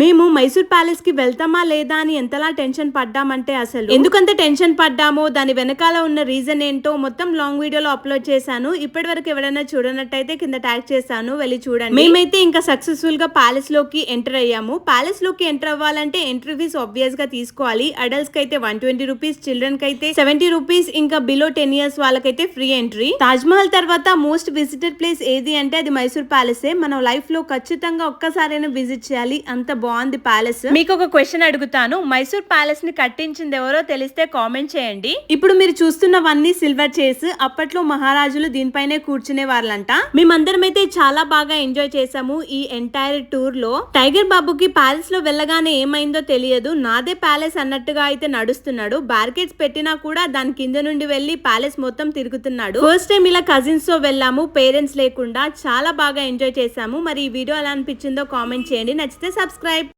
మేము మైసూర్ ప్యాలెస్కి వెళ్తామా లేదా అని ఎంతలా టెన్షన్ పడ్డామంటే అసలు. ఎందుకంత టెన్షన్ పడ్డామో దాని వెనకాల ఉన్న రీజన్ ఏంటో మొత్తం లాంగ్ వీడియోలో అప్లోడ్ చేశాను. ఇప్పటి వరకు ఎవరైనా చూడనట్టయితే కింద ట్యాగ్ చేశాను. వెళ్ళి చూడండి. మేమైతే ఇంకా సక్సెస్ఫుల్గా ప్యాలెస్లోకి ఎంటర్ అయ్యాము. ప్యాలెస్లోకి ఎంటర్ అవ్వాలంటే ఎంట్రీ ఫీస్ ఆబ్వియస్గా తీసుకోవాలి. అడల్ట్స్కి అయితే వన్ ట్వంటీ రూపీస్ చిల్డ్రన్కి అయితే సెవెంటీ రూపీస్ ఇంకా బిలో టెన్ ఇయర్స్ వాళ్ళకైతే ఫ్రీ ఎంట్రీ. తాజ్ మహల్ తర్వాత మోస్ట్ విజిటెడ్ ప్లేస్ ఏది అంటే అది మైసూర్ ప్యాలెస్. మనం లైఫ్లో ఖచ్చితంగా ఒక్కసారైనా విజిట్ చేయాలి. అంత బాగుంది ప్యాలెస్. మీకు ఒక క్వశ్చన్ అడుగుతాను. మైసూర్ ప్యాలెస్ని కట్టించింది ఎవరో తెలిస్తే కామెంట్ చేయండి. ఇప్పుడు మీరు చూస్తున్నవన్నీ సిల్వర్ చైర్స్. అప్పట్లో మహారాజులు దీనిపైనే కూర్చునే వాళ్ళంట మేమందరం అయితే చాలా బాగా ఎంజాయ్ చేసాము ఈ ఎంటైర్ టూర్లో టైగర్ బాబుకి ప్యాలెస్లో వెళ్ళగానే ఏమైందో తెలియదు. నాదే ప్యాలెస్ అన్నట్టుగా అయితే నడుస్తున్నాడు. బ్యారికేడ్స్ పెట్టినా కూడా దాని కింద నుండి వెళ్ళి ప్యాలెస్ మొత్తం తిరుగుతున్నాడు. ఫస్ట్ టైం ఇలా కజిన్స్తో వెళ్ళాము. పేరెంట్స్ లేకుండా చాలా బాగా ఎంజాయ్ చేసాము మరి ఈ వీడియో ఎలా అనిపించిందో కామెంట్ చేయండి. నచ్చితే సబ్స్క్రైబ్ subscribe